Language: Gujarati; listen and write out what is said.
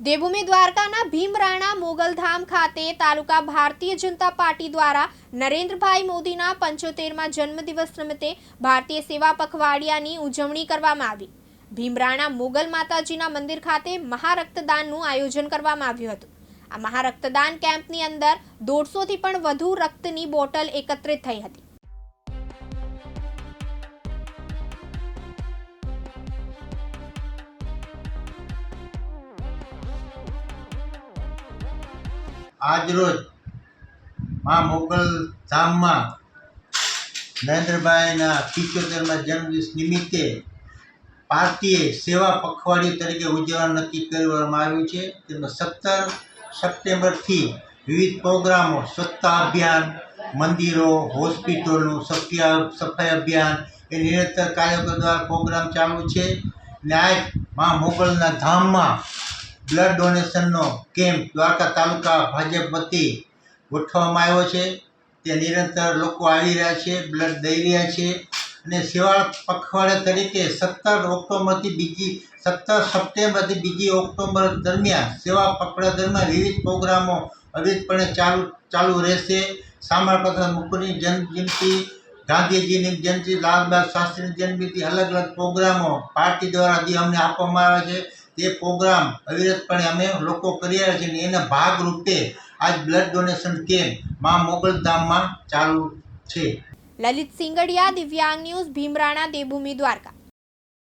દેવભૂમિ દ્વારકાના ભીમરાણા મોગલધામ ખાતે તાલુકા ભારતીય જનતા પાર્ટી દ્વારા નરેન્દ્રભાઈ મોદીના પંચોતેરમાં જન્મદિવસ નિમિત્તે ભારતીય સેવા પખવાડિયાની ઉજવણી કરવામાં આવી. ભીમરાણા મોગલ માતાજીના મંદિર ખાતે મહારક્તદાનનું આયોજન કરવામાં આવ્યું હતું. આ મહારક્તદાન કેમ્પની અંદર દોઢસોથી પણ વધુ રક્તની બોટલ એકત્રિત થઈ હતી. આજરોજ મા મોગલ ધામમાં નરેન્દ્રભાઈના પિત્યોતેરમાં જન્મદિવસ નિમિત્તે ભારતીય સેવા પખવાડિયું તરીકે ઉજવવાનું નક્કી કરવામાં આવ્યું છે. તેમાં સત્તર સપ્ટેમ્બરથી વિવિધ પ્રોગ્રામો, સ્વચ્છતા અભિયાન, મંદિરો, હોસ્પિટલોનું સફાઈ સફાઈ અભિયાન એ નિરંતર કાર્યક્રમ દ્વારા પ્રોગ્રામ ચાલુ છે. ને આજ મા મોગલના ધામમાં બ્લડ ડોનેશનનો કેમ્પ દ્વારકા તાલુકા ભાજપ વતી ગોઠવવામાં આવ્યો છે. તે નિરંતર લોકો આવી રહ્યા છે, બ્લડ દઈ રહ્યા છે અને સેવા પખવાડિયા તરીકે સત્તર ઓક્ટોબરથી બીજી, સત્તર સપ્ટેમ્બરથી બીજી ઓક્ટોબર દરમિયાન સેવા પખવાડિયા દરમિયાન વિવિધ પ્રોગ્રામો અવિરતપણે ચાલુ ચાલુ રહેશે. સામર પ્રસાદ મુખર્જીની જન્મજયંતિ ગાંધીજીની જયંતિ, લાલબહાદુર શાસ્ત્રીની જન્મજયંતિ અલગ અલગ પ્રોગ્રામો પાર્ટી દ્વારા જે અમને આપવામાં આવે છે. તે પ્રોગ્રામ અવિરતપણે અમે લોકો કરી રહ્યા છીએ એના ભાગરૂપે આજ બ્લડ ડોનેશન કેમ્પ મા મોગલધામમાં ચાલુ છે. લલિત સિંગડિયા, દિવ્યાંગ ન્યૂઝ, ભીમરાણા, દેવભૂમિ, દ્વારકા.